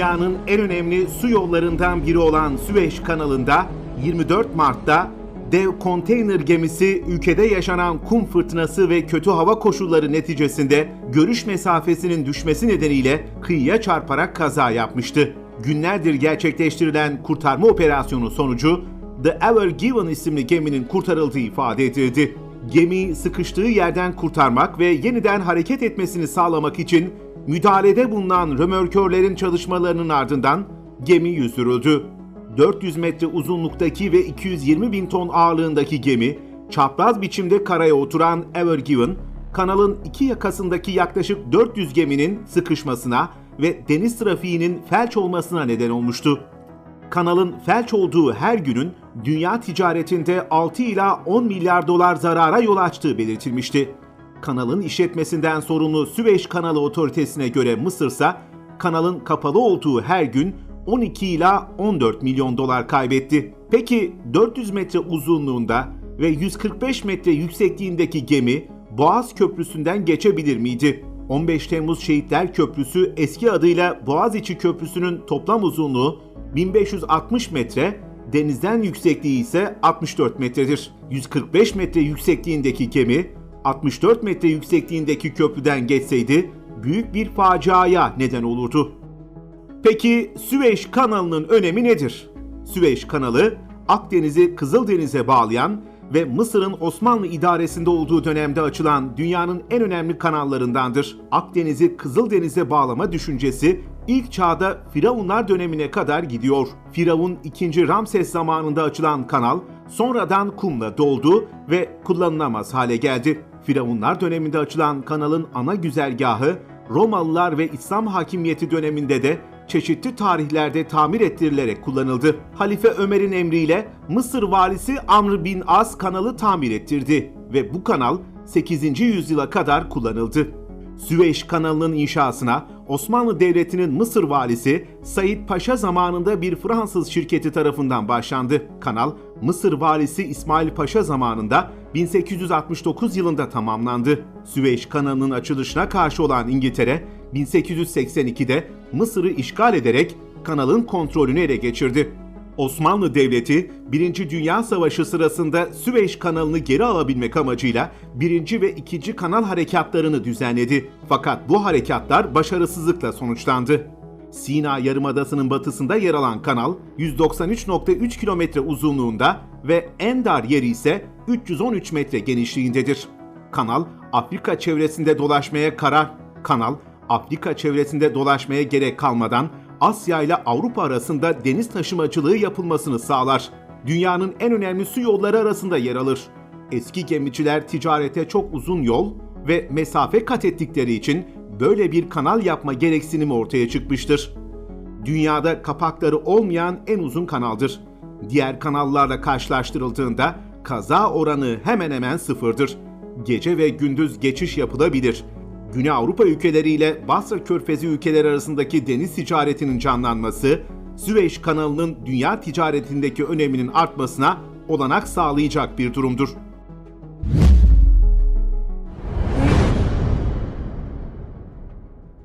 Dünyanın en önemli su yollarından biri olan Süveyş kanalında 24 Mart'ta dev konteyner gemisi ülkede yaşanan kum fırtınası ve kötü hava koşulları neticesinde görüş mesafesinin düşmesi nedeniyle kıyıya çarparak kaza yapmıştı. Günlerdir gerçekleştirilen kurtarma operasyonu sonucu The Ever Given isimli geminin kurtarıldığı ifade edildi. Gemiyi sıkıştığı yerden kurtarmak ve yeniden hareket etmesini sağlamak için müdahalede bulunan römorkörlerin çalışmalarının ardından gemi yüzdürüldü. 400 metre uzunluktaki ve 220 bin ton ağırlığındaki gemi, çapraz biçimde karaya oturan Ever Given, kanalın iki yakasındaki yaklaşık 400 geminin sıkışmasına ve deniz trafiğinin felç olmasına neden olmuştu. Kanalın felç olduğu her günün dünya ticaretinde 6 ila 10 milyar dolar zarara yol açtığı belirtilmişti. Kanalın işletmesinden sorumlu Süveyş Kanalı Otoritesi'ne göre Mısırsa kanalın kapalı olduğu her gün 12 ila 14 milyon dolar kaybetti. Peki 400 metre uzunluğunda ve 145 metre yüksekliğindeki gemi Boğaz Köprüsü'nden geçebilir miydi? 15 Temmuz Şehitler Köprüsü eski adıyla Boğaziçi Köprüsü'nün toplam uzunluğu 1560 metre, denizden yüksekliği ise 64 metredir. 145 metre yüksekliğindeki gemi 64 metre yüksekliğindeki köprüden geçseydi büyük bir faciaya neden olurdu. Peki Süveyş kanalının önemi nedir? Süveyş kanalı Akdeniz'i Kızıldeniz'e bağlayan ve Mısır'ın Osmanlı idaresinde olduğu dönemde açılan dünyanın en önemli kanallarındandır. Akdeniz'i Kızıldeniz'e bağlama düşüncesi ilk çağda Firavunlar dönemine kadar gidiyor. Firavun 2. Ramses zamanında açılan kanal sonradan kumla doldu ve kullanılamaz hale geldi. Firavunlar döneminde açılan kanalın ana güzergahı Romalılar ve İslam hakimiyeti döneminde de çeşitli tarihlerde tamir ettirilerek kullanıldı. Halife Ömer'in emriyle Mısır valisi Amr bin As kanalı tamir ettirdi ve bu kanal 8. yüzyıla kadar kullanıldı. Süveyş kanalının inşasına Osmanlı Devleti'nin Mısır valisi Said Paşa zamanında bir Fransız şirketi tarafından başlandı. Kanal Mısır valisi İsmail Paşa zamanında 1869 yılında tamamlandı. Süveyş kanalının açılışına karşı olan İngiltere 1882'de Mısır'ı işgal ederek kanalın kontrolünü ele geçirdi. Osmanlı Devleti 1. Dünya Savaşı sırasında Süveyş kanalını geri alabilmek amacıyla 1. ve 2. kanal harekatlarını düzenledi. Fakat bu harekatlar başarısızlıkla sonuçlandı. Sina Yarımadası'nın batısında yer alan kanal 193.3 kilometre uzunluğunda ve en dar yeri ise 313 metre genişliğindedir. Kanal Afrika çevresinde dolaşmaya karar. Kanal Afrika çevresinde dolaşmaya gerek kalmadan Asya ile Avrupa arasında deniz taşımacılığı yapılmasını sağlar. Dünyanın en önemli su yolları arasında yer alır. Eski gemiciler ticarete çok uzun yol ve mesafe kat ettikleri için böyle bir kanal yapma gereksinimi ortaya çıkmıştır. Dünyada kapakları olmayan en uzun kanaldır. Diğer kanallarla karşılaştırıldığında kaza oranı hemen hemen sıfırdır. Gece ve gündüz geçiş yapılabilir. Güney Avrupa ülkeleriyle Basra Körfezi ülkeleri arasındaki deniz ticaretinin canlanması, Süveyş kanalının dünya ticaretindeki öneminin artmasına olanak sağlayacak bir durumdur.